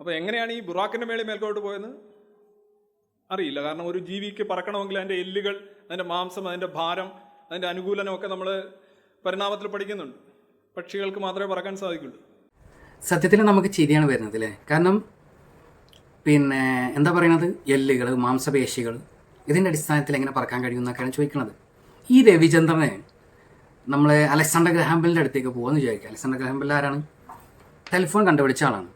അപ്പോൾ എങ്ങനെയാണ് ഈ ബുറാക്കിന്റെ മേളിൽ മേൽക്കോട്ട് പോയെന്ന്? അറിയില്ല. കാരണം ഒരു ജീവിക്ക് പറക്കണമെങ്കിൽ അതിന്റെ എല്ലുകൾ അതിന്റെ മാംസം അതിന്റെ ഭാരം അതിന്റെ അനുകൂലനമൊക്കെ നമ്മൾ പരിണാമത്തിൽ പഠിക്കുന്നുണ്ട്. പക്ഷികൾക്ക് മാത്രമേ പറക്കാൻ സാധിക്കുള്ളൂ. സത്യത്തിൽ നമുക്ക് ചിരിയാണ് വരുന്നത് അല്ലേ? കാരണം പിന്നെ എന്താ പറയുന്നത് എല്ലുകൾ മാംസപേശികൾ ഇതിന്റെ അടിസ്ഥാനത്തിൽ എങ്ങനെ പറക്കാൻ കഴിയുമെന്നൊക്കെയാണ് ചോദിക്കുന്നത് ഈ രവിചന്ദ്രനെ നമ്മൾ അലക്സാണ്ടർ ഗ്രഹാമ്പലിന്റെ അടുത്തേക്ക് പോകുമെന്ന് വിചാരിക്കുക. അലക്സാണ്ടർ ഗ്രഹാമ്പൽ ആരാണ്? ടെലിഫോൺ കണ്ടുപിടിച്ച ആളാണ്.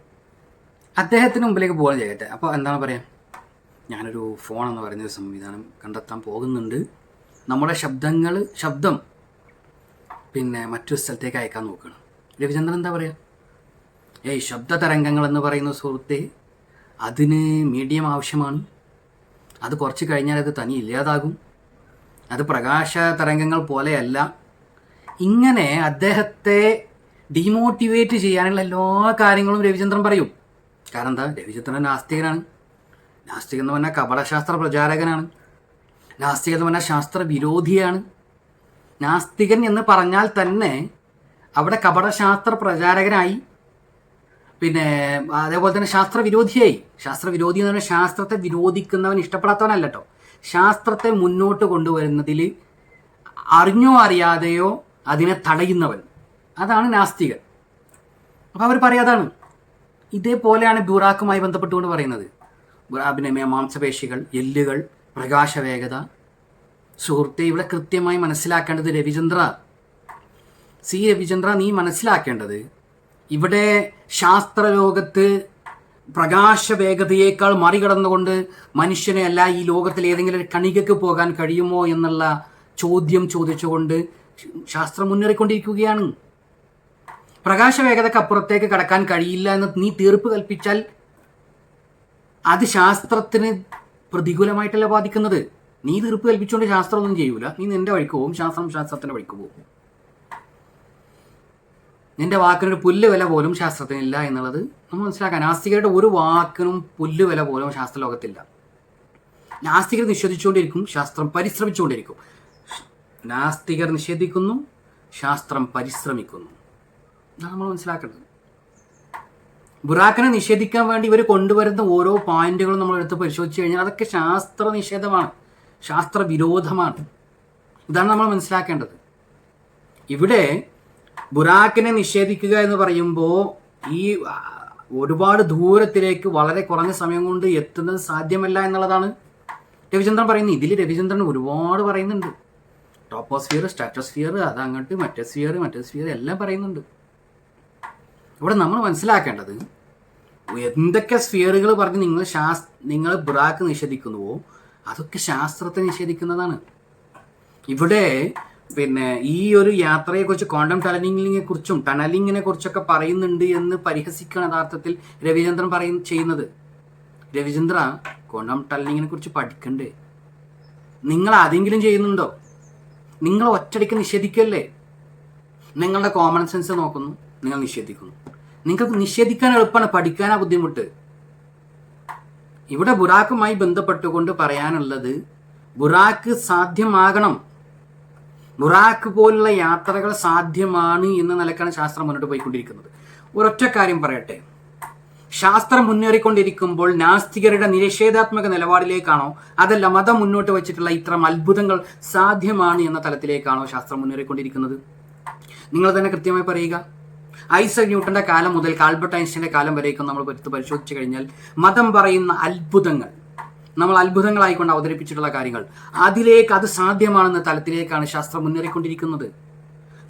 അദ്ദേഹത്തിന് മുമ്പിലേക്ക് പോകാൻ ചെയ്യട്ടെ. അപ്പോൾ എന്താണ് പറയുക ഞാനൊരു ഫോൺ എന്ന് പറയുന്ന ഒരു സംവിധാനം കണ്ടെത്താൻ പോകുന്നുണ്ട്. നമ്മുടെ ശബ്ദങ്ങൾ ശബ്ദം പിന്നെ മറ്റൊരു സ്ഥലത്തേക്ക് അയക്കാൻ നോക്കുകയാണ്. രവിചന്ദ്രൻ എന്താ പറയുക ഏയ് ശബ്ദ തരംഗങ്ങൾ എന്ന് പറയുന്ന സുഹൃത്തെ അതിന് മീഡിയം ആവശ്യമാണ്. അത് കുറച്ച് കഴിഞ്ഞാൽ അത് തനി ഇല്ലാതാകും. അത് പ്രകാശ തരംഗങ്ങൾ പോലെയല്ല. ഇങ്ങനെ അദ്ദേഹത്തെ ഡീമോട്ടിവേറ്റ് ചെയ്യാനുള്ള എല്ലാ കാര്യങ്ങളും രവിചന്ദ്രൻ പറയും. കാരണം എന്താ? രവിചന്ദ്രൻ നാസ്തികനാണ്. നാസ്തികൻ എന്ന് പറഞ്ഞാൽ കപടശാസ്ത്ര പ്രചാരകനാണ്. നാസ്തികൻ എന്ന് പറഞ്ഞാൽ ശാസ്ത്ര വിരോധിയാണ്. നാസ്തികൻ എന്ന് പറഞ്ഞാൽ തന്നെ അവിടെ കപടശാസ്ത്ര പ്രചാരകനായി. പിന്നെ അതേപോലെ തന്നെ ശാസ്ത്രവിരോധിയായി ശാസ്ത്രവിരോധി എന്ന് പറഞ്ഞാൽ ശാസ്ത്രത്തെ വിരോധിക്കുന്നവൻ ഇഷ്ടപ്പെടാത്തവനല്ല ശാസ്ത്രത്തെ മുന്നോട്ട് കൊണ്ടുവരുന്നതിൽ അറിഞ്ഞോ അറിയാതെയോ അതിനെ തടയുന്നവൻ. അതാണ് നാസ്തികൻ. അപ്പോൾ അവർ പറയാതാണ് ഇതേപോലെയാണ് ബുറാക്കുമായി ബന്ധപ്പെട്ടുകൊണ്ട് പറയുന്നത്. പിന്നെ മാംസപേശികൾ എല്ലുകൾ പ്രകാശവേഗത സുഹൃത്തെ ഇവിടെ കൃത്യമായി മനസ്സിലാക്കേണ്ടത് രവിചന്ദ്ര. സി രവിചന്ദ്ര നീ മനസ്സിലാക്കേണ്ടത് ഇവിടെ ശാസ്ത്രലോകത്ത് പ്രകാശവേഗതയേക്കാൾ മറികടന്നുകൊണ്ട് മനുഷ്യനെ അല്ല ഈ ലോകത്തിൽ ഏതെങ്കിലും കണികക്ക് പോകാൻ കഴിയുമോ എന്നുള്ള ചോദ്യം ചോദിച്ചുകൊണ്ട് ശാസ്ത്രം മുന്നേറിക്കൊണ്ടിരിക്കുകയാണ്. പ്രകാശവേഗതക്ക് അപ്പുറത്തേക്ക് കടക്കാൻ കഴിയില്ല എന്ന് നീ തീർപ്പ് കൽപ്പിച്ചാൽ അത് ശാസ്ത്രത്തിന് പ്രതികൂലമായിട്ടല്ല ബാധിക്കുന്നത്? നീ തീർപ്പ് കൽപ്പിച്ചുകൊണ്ട് ശാസ്ത്രമൊന്നും ചെയ്യൂല. നീ നിന്റെ വഴിക്ക് പോകും ശാസ്ത്രം ശാസ്ത്രത്തിന്റെ വഴിക്ക് പോകും നിന്റെ വാക്കിനൊരു പുല്ല് വില പോലും ശാസ്ത്രത്തിനില്ല എന്നുള്ളത് നമ്മൾ മനസ്സിലാക്കാൻ. നാസ്തികരുടെ ഒരു വാക്കിനും പുല്ല് വില പോലും ശാസ്ത്രലോകത്തില്ല. നാസ്തികർ നിഷേധിച്ചുകൊണ്ടിരിക്കും. ശാസ്ത്രം പരിശ്രമിച്ചുകൊണ്ടിരിക്കും. നാസ്തികർ നിഷേധിക്കുന്നു. ശാസ്ത്രം പരിശ്രമിക്കുന്നു. ഇതാണ് നമ്മൾ മനസ്സിലാക്കേണ്ടത്? ബുറാക്കിനെ നിഷേധിക്കാൻ വേണ്ടി ഇവർ കൊണ്ടുവരുന്ന ഓരോ പോയിന്റുകളും നമ്മൾ എടുത്ത് പരിശോധിച്ച് കഴിഞ്ഞാൽ അതൊക്കെ ശാസ്ത്ര നിഷേധമാണ്. ശാസ്ത്ര വിരോധമാണ്. ഇതാണ് നമ്മൾ മനസ്സിലാക്കേണ്ടത്. ഇവിടെ ബുറാക്കിനെ നിഷേധിക്കുക എന്ന് പറയുമ്പോൾ ഈ ഒരുപാട് ദൂരത്തിലേക്ക് വളരെ കുറഞ്ഞ സമയം കൊണ്ട് എത്തുന്നത് സാധ്യമല്ല എന്നുള്ളതാണ് രവിചന്ദ്രൻ പറയുന്നത്. ഇതിൽ രവിചന്ദ്രൻ ഒരുപാട് പറയുന്നുണ്ട്. ടോപ്പോസ്ഫിയർ സ്റ്റാറ്റോസ്ഫിയർ അതങ്ങോട്ട് മറ്റേ സ്ഫിയർ മറ്റേ സ്ഫിയർ എല്ലാം പറയുന്നുണ്ട്. ഇവിടെ നമ്മൾ മനസ്സിലാക്കേണ്ടത് എന്തൊക്കെ സ്ഫിയറുകൾ പറഞ്ഞ് നിങ്ങൾ ശാസ് നിങ്ങൾ ബ്രാക്ക് നിഷേധിക്കുന്നുവോ അതൊക്കെ ശാസ്ത്രത്തെ നിഷേധിക്കുന്നതാണ്. ഇവിടെ പിന്നെ ഈ ഒരു യാത്രയെക്കുറിച്ച് ക്വാണ്ടം ടണലിങ്ങിനെ കുറിച്ചും ടണലിങ്ങിനെ കുറിച്ചൊക്കെ പറയുന്നുണ്ട് എന്ന് പരിഹസിക്കുകയാണ് യഥാർത്ഥത്തിൽ രവിചന്ദ്രൻ പറയും ചെയ്യുന്നത്. രവിചന്ദ്ര ക്വാണ്ടം ടണലിങ്ങിനെ കുറിച്ച് പഠിക്കണ്ടേ? നിങ്ങൾ അതെങ്കിലും ചെയ്യുന്നുണ്ടോ? നിങ്ങൾ ഒറ്റടിക്ക് നിഷേധിക്കല്ലേ? നിങ്ങളുടെ കോമൺ സെൻസ് നോക്കുന്നു നിങ്ങൾ നിഷേധിക്കുന്നു. നിങ്ങൾക്ക് നിഷേധിക്കാൻ എളുപ്പമാണ് പഠിക്കാനാ ബുദ്ധിമുട്ട്. ഇവിടെ ബുറാക്കുമായി ബന്ധപ്പെട്ടുകൊണ്ട് പറയാനുള്ളത് ബുറാക്ക് സാധ്യമാകണം. ബുറാക്ക് പോലുള്ള യാത്രകൾ സാധ്യമാണ് എന്ന നിലക്കാണ് ശാസ്ത്രം മുന്നോട്ട് പോയിക്കൊണ്ടിരിക്കുന്നത്. ഒരൊറ്റ കാര്യം പറയട്ടെ. ശാസ്ത്രം മുന്നേറിക്കൊണ്ടിരിക്കുമ്പോൾ നാസ്തികരുടെ നിഷേധാത്മക നിലപാടിലേക്കാണോ അതല്ല മതം മുന്നോട്ട് വെച്ചിട്ടുള്ള ഇത്തരം അത്ഭുതങ്ങൾ സാധ്യമാണ് എന്ന തലത്തിലേക്കാണോ ശാസ്ത്രം മുന്നേറിക്കൊണ്ടിരിക്കുന്നത്? നിങ്ങൾ തന്നെ കൃത്യമായി പറയുക. ഐസക് ന്യൂട്ടന്റെ കാലം മുതൽ കാൽബർട്ട് ഐൻസ്റ്റൈന്റെ കാലം വരേക്കും നമ്മൾ പരിശോധിച്ചു കഴിഞ്ഞാൽ മതം പറയുന്ന അത്ഭുതങ്ങൾ നമ്മൾ അത്ഭുതങ്ങളായിക്കൊണ്ട് അവതരിപ്പിച്ചിട്ടുള്ള കാര്യങ്ങൾ. അതിലേക്ക് അത് സാധ്യമാണെന്ന തലത്തിലേക്കാണ് ശാസ്ത്രം മുന്നേറിക്കൊണ്ടിരിക്കുന്നത്.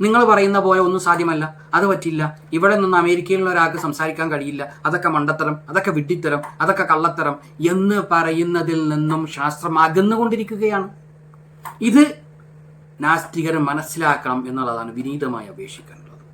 നിങ്ങൾ പറയുന്ന പോലെ ഒന്നും സാധ്യമല്ല അത് പറ്റില്ല. ഇവിടെ നിന്ന് അമേരിക്കയിലുള്ള ഒരാൾക്ക് സംസാരിക്കാൻ കഴിയില്ല. അതൊക്കെ മണ്ടത്തരം അതൊക്കെ വിഡ്ഢിത്തരം അതൊക്കെ കള്ളത്തരം എന്ന് പറയുന്നതിൽ നിന്നും ശാസ്ത്രം അകന്നുകൊണ്ടിരിക്കുകയാണ്. ഇത് നാസ്തികർ മനസ്സിലാക്കണം എന്നുള്ളതാണ് വിനീതമായി അപേക്ഷിക്കുന്നത്